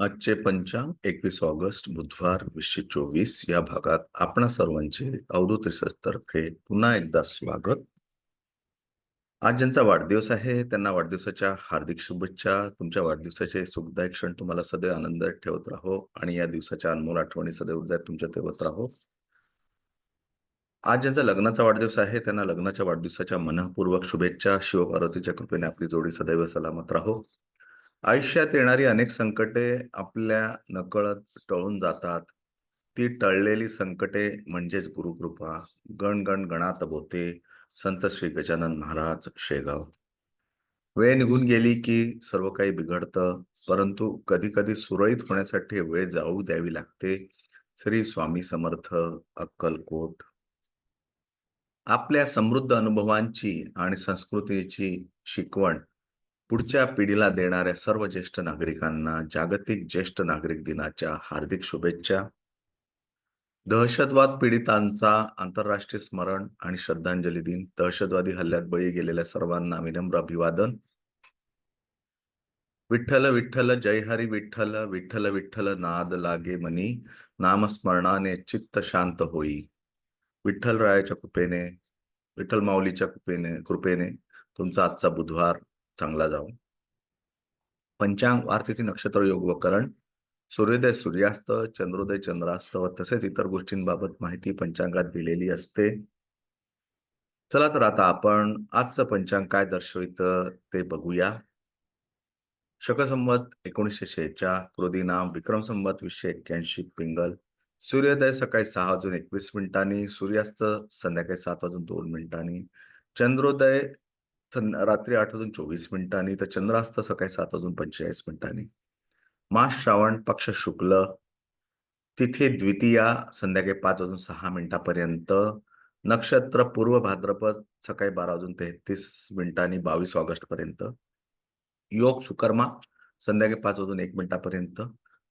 आजचे पंचांग एकवीस ऑगस्ट बुधवार वीसशे चोवीस या भागात आपणा सर्वांचे अवधूत रिसर्चतर्फे पुन्हा एकदा स्वागत. आज ज्यांचा वाढदिवस आहे त्यांना वाढदिवसाच्या हार्दिक शुभेच्छा. तुमच्या वाढदिवसाचे सुखदायक क्षण तुम्हाला सदैव आनंदात ठेवत राहो आणि या दिवसाच्या अनमोल आठवणी सदैव उद्या तुमच्या ठेवत राहो. आज ज्यांचा लग्नाचा वाढदिवस आहे त्यांना लग्नाच्या वाढदिवसाच्या मनपूर्वक शुभेच्छा. शिवपार्वतीच्या कृपेने आपली जोडी सदैव सलामत राहो. आयुष्यात येणारी अनेक संकटे आपल्या नकळत टळून जातात. ती टळलेली संकटे म्हणजेच गुरुकृपा गण गण गणात बोते संत श्री गजानन महाराज शेगाव. वेळ निघून गेली की सर्व काही बिघडतं परंतु कधी कधी सुरळीत होण्यासाठी वेळ जाऊ द्यावी लागते. श्री स्वामी समर्थ अक्कलकोट. आपल्या समृद्ध अनुभवांची आणि संस्कृतीची शिकवण पुढच्या पिढीला देणाऱ्या सर्व ज्येष्ठ नागरिकांना जागतिक ज्येष्ठ नागरिक दिनाच्या हार्दिक शुभेच्छा. दहशतवाद पीडितांचा आंतरराष्ट्रीय स्मरण आणि श्रद्धांजली दिन. दहशतवादी हल्ल्यात बळी गेलेल्या सर्वांना विनम्र अभिवादन. विठ्ठल विठ्ठल जय हरी विठ्ठल विठ्ठल विठ्ठल नाद लागे मनी. नामस्मरणाने चित्त शांत होई. विठ्ठलरायाच्या कृपेने विठ्ठल माऊलीच्या कृपेने कृपेने तुमचा आजचा बुधवार चांगला जाऊ पंचांग वारतिथी नक्षत्र योग व करण सूर्योदय सूर्यास्त चंद्रोदय चंद्रास्त व तसेच इतर गोष्टींबाबत माहिती पंचांगात दिलेली असते. चला तर आता आपण आजचं पंचांग काय दर्शवित ते बघूया. शकसंवत एकोणीसशे शेच्या क्रोधी नाम विक्रम संवत वीसशे एक्क्याऐंशी पिंगल. सूर्योदय सकाळी सहा वाजून एकवीस मिनिटांनी सूर्यास्त संध्याकाळी सात वाजून दोन मिनिटांनी चंद्रोदय रात्री आठ वाजून चोवीस मिनिटांनी तर चंद्रास्त सकाळी सात वाजून पंचेचाळीस मिनिटांनी. मास श्रावण पक्ष शुक्ल तिथे द्वितीया संध्याकाळी पाच वाजून सहा मिनिटापर्यंत. नक्षत्र पूर्व भाद्रपद सकाळी बारा वाजून तेहतीस मिनिटांनी बावीस ऑगस्ट पर्यंत योग सुकर्मा संध्याकाळी पाच वाजून एक मिनिटापर्यंत.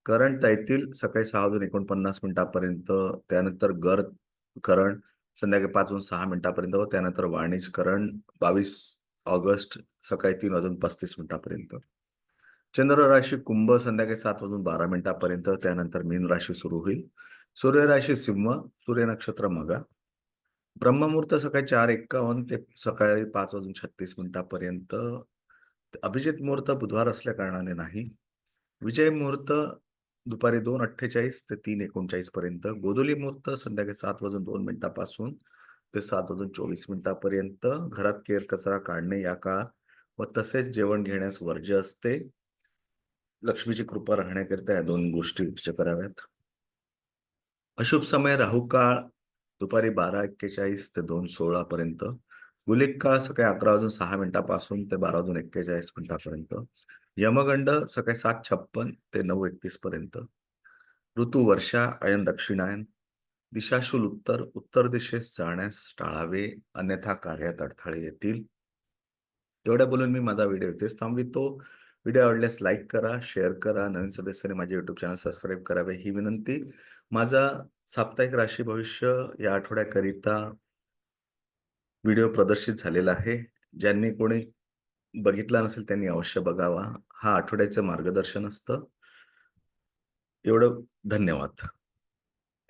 करण तैतील सकाळी सहा वाजून एकोणपन्नास मिनिटापर्यंत. त्यानंतर गर करण संध्याकाळी पाच वाजून सहा मिनिटापर्यंत व त्यानंतर वाणिज करण बावीस ऑगस्ट सकाळी तीन वाजून पस्तीस मिनिटापर्यंत. चंद्र राशी कुंभ संध्याकाळी सात वाजून बारा मिनिटापर्यंत. त्यानंतर मीन राशी सुरू होईल. सूर्य राशी सिंह सूर्य नक्षत्र मगा. ब्रह्ममुहूर्त सकाळी चार एक्कावन्न ते सकाळी पाच वाजून छत्तीस मिनिटापर्यंत. अभिजित मुहूर्त बुधवार असल्या कारणाने नाही. विजय मुहूर्त दुपारी दोन अठ्ठेचाळीस ते तीन एकोणचाळीस पर्यंत गोदोली मुहूर्त संध्याकाळी सात वाजून दोन मिनिटापासून. ते सात वाजून चोवीस मिनिटापर्यंत घरात केर कचरा काढणे या काळात व तसेच जेवण घेण्यास वर्ज्य असते. लक्ष्मीची कृपा राहण्याकरिता या दोन गोष्टी कराव्यात. अशुभ समय राहू काळ दुपारी बारा एक्केचाळीस ते दोन सोळा पर्यंत गुलिक काळ सकाळी अकरा वाजून सहा मिनिटापासून ते बारा वाजून एक्केचाळीस मिनिटापर्यंत. यमगंड सकाळी सात छप्पन ते नऊ एकतीस पर्यंत ऋतू वर्षा अयन दक्षिणायन दिशाशूल उत्तर उत्तर दिशेस जाण्यास टाळावे अन्यथा कार्यात अडथळे येतील. एवढ्या बोलून मी माझा व्हिडिओ इथेच थांबवितो. व्हिडिओ आवडल्यास लाईक करा शेअर करा नवीन सदस्याने माझे युट्यूब चॅनल सबस्क्राईब करावे ही विनंती. माझा साप्ताहिक राशी भविष्य या आठवड्याकरिता व्हिडिओ प्रदर्शित झालेला आहे. ज्यांनी कोणी बघितला नसेल त्यांनी अवश्य बघावा. हा आठवड्याचं मार्गदर्शन असतं. एवढं धन्यवाद.